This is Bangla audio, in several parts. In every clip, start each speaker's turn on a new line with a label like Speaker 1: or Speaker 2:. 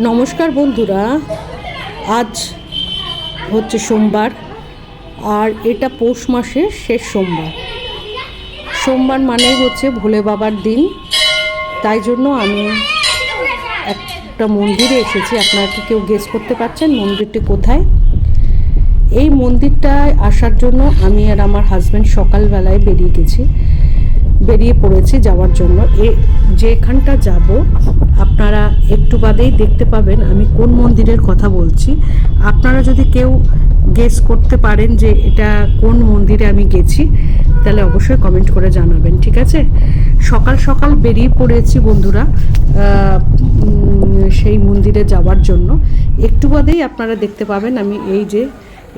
Speaker 1: নমস্কার বন্ধুরা, আজ হচ্ছে সোমবার, আর এটা পৌষ মাসের শেষ সোমবার। সোমবার মানে হচ্ছে ভোলে বাবার দিন, তাই জন্য আমি একটা মন্দিরে এসেছি। আপনারা কি কেউ গেস করতে পারছেন মন্দিরটি কোথায়? এই মন্দিরটায় আসার জন্য আমি আর আমার হাজব্যান্ড সকালবেলায় বেরিয়ে গেছি। বেরিয়ে পড়েছি যাওয়ার জন্য। এ যেখানটা যাব, আপনারা একটু বাদেই দেখতে পাবেন আমি কোন মন্দিরের কথা বলছি। আপনারা যদি কেউ গেস করতে পারেন যে এটা কোন মন্দিরে আমি গেছি, তাহলে অবশ্যই কমেন্ট করে জানাবেন, ঠিক আছে? সকাল সকাল বেরিয়ে পড়েছি বন্ধুরা সেই মন্দিরে যাওয়ার জন্য। একটু বাদেই আপনারা দেখতে পাবেন আমি এই যে,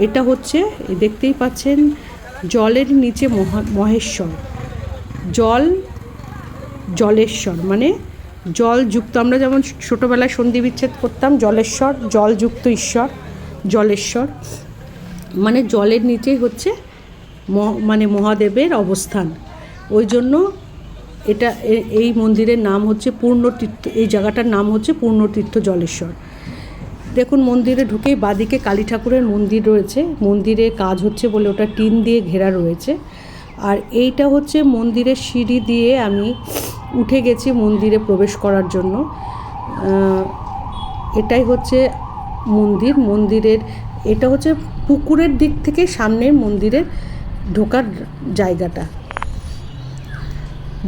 Speaker 1: এটা হচ্ছে দেখতেই পাচ্ছেন, জলের নিচে মহা, মহেশ্বর। জল, জলেশ্বর মানে জলযুক্ত, আমরা যেমন ছোটোবেলায় সন্ধি বিচ্ছেদ করতাম, জলেশ্বর, জলযুক্ত ঈশ্বর, জলেশ্বর মানে জলের নিচেই হচ্ছে মানে মহাদেবের অবস্থান। ওই জন্য এটা এই মন্দিরের নাম হচ্ছে পূর্ণতীর্থ, এই জায়গাটার নাম হচ্ছে পূর্ণতীর্থ জলেশ্বর। দেখুন, মন্দিরে ঢুকেই বাদিকে কালী ঠাকুরের মন্দির রয়েছে। মন্দিরে কাজ হচ্ছে বলে ওটা টিন দিয়ে ঘেরা রয়েছে। আর এইটা হচ্ছে মন্দিরের সিঁড়ি দিয়ে আমি উঠে গেছি মন্দিরে প্রবেশ করার জন্য। এটাই হচ্ছে মন্দির। মন্দিরের, এটা হচ্ছে পুকুরের দিক থেকে সামনের মন্দিরের ঢোকার জায়গাটা।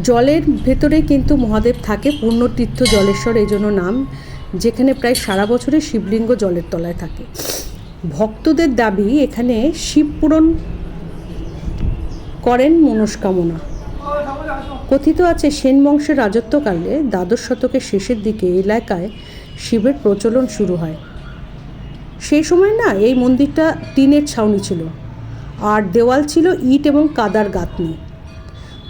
Speaker 1: জলের ভেতরে কিন্তু মহাদেব থাকে পূর্ণতীর্থ জলেশ্বর এই জন্য নাম, যেখানে প্রায় সারা বছরে শিবলিঙ্গ জলের তলায় থাকে। ভক্তদের দাবি, এখানে শিব পূরণ করেন মনস্কামনা। কথিত আছে, সেন বংশের রাজত্বকালে দ্বাদশ শতকের শেষের দিকে এলাকায় শিবের প্রচলন শুরু হয়। সেই সময় না, এই মন্দিরটা টিনের ছাউনি ছিল। আর দেওয়াল ছিল ইট এবং কাদার গাঁথনি।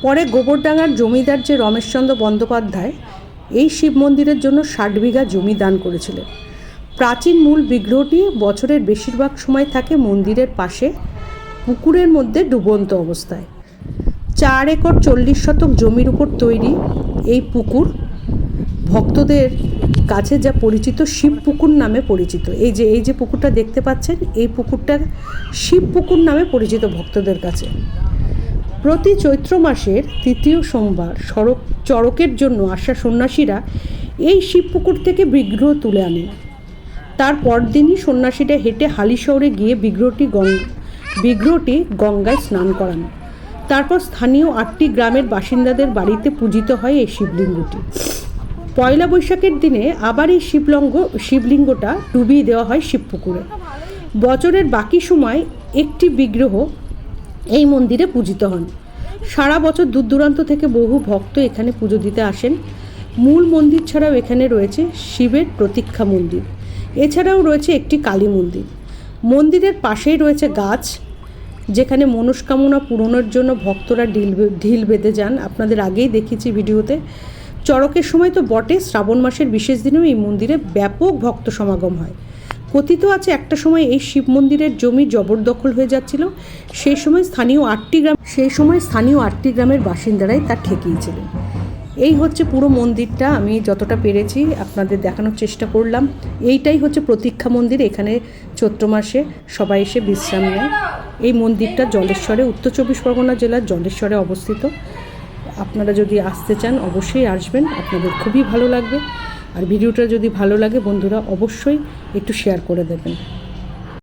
Speaker 1: পরে গোবরডাঙ্গার জমিদার যে রমেশচন্দ্র বন্দ্যোপাধ্যায় এই শিব মন্দিরের জন্য ষাট বিঘা জমি দান করেছিলেন। প্রাচীন মূল বিগ্রহটি বছরের বেশিরভাগ সময় থাকে মন্দিরের পাশে পুকুরের মধ্যে ডুবন্ত অবস্থায়। চার একর চল্লিশ শতক জমির উপর তৈরি এই পুকুর ভক্তদের কাছে যা পরিচিত শিব পুকুর নামে পরিচিত। এই যে এই যে পুকুরটা দেখতে পাচ্ছেন, এই পুকুরটা শিব পুকুর নামে পরিচিত ভক্তদের কাছে। প্রতি চৈত্র মাসের তৃতীয় সোমবার সড়ক চড়কের জন্য আসা সন্ন্যাসীরা এই শিবপুকুর থেকে বিগ্রহ তুলে আনেন। তার পরদিনই সন্ন্যাসীরা হেঁটে হালিশহরে গিয়ে বিগ্রহটি গঙ্গ বিগ্রহটি গঙ্গায় স্নান করান। তারপর স্থানীয় আটটি গ্রামের বাসিন্দাদের বাড়িতে পূজিত হয় এই শিবলিঙ্গটি। পয়লা বৈশাখের দিনে আবার এই শিবলঙ্গ, শিবলিঙ্গটা ডুবিয়ে দেওয়া হয় শিবপুকুরে। বছরের বাকি সময় একটি বিগ্রহ এই মন্দিরে পূজিত হন। সারা বছর দূর দূরান্ত থেকে বহু ভক্ত এখানে পুজো দিতে আসেন। মূল মন্দির ছাড়াও এখানে রয়েছে শিবের প্রতীক্ষা মন্দির। এছাড়াও রয়েছে একটি কালী মন্দির। মন্দিরের পাশেই রয়েছে গাছ যেখানে মনস্কামনা পূরণের জন্য ভক্তরা ঢিল ঢিল বেঁধে যান। আপনাদের আগেই দেখেছি ভিডিওতে। চড়কের সময় তো বটে, শ্রাবণ মাসের বিশেষ দিনেও এই মন্দিরে ব্যাপক ভক্ত সমাগম হয়। কথিত আছে একটা সময় এই শিব মন্দিরের জমি জবরদখল হয়ে যাচ্ছিল। সেই সময় স্থানীয় আটটি গ্রাম, সেই সময় স্থানীয় আটটি গ্রামের বাসিন্দারাই তা ঠেকিয়েছিলেন। এই হচ্ছে পুরো মন্দিরটা, আমি যতটা পেরেছি আপনাদের দেখানোর চেষ্টা করলাম। এইটাই হচ্ছে প্রতীক্ষা মন্দির এখানে চৈত্র মাসে সবাই এসে বিশ্রাম নেয়। এই মন্দিরটা জলেশ্বরে, উত্তর চব্বিশ পরগনা জেলার জলেশ্বরে অবস্থিত। আপনারা যদি আসতে চান, অবশ্যই আসবেন, আপনাদের খুবই ভালো লাগবে। আর ভিডিওটা যদি ভালো লাগে, বন্ধুরা অবশ্যই একটু শেয়ার করে দেবেন।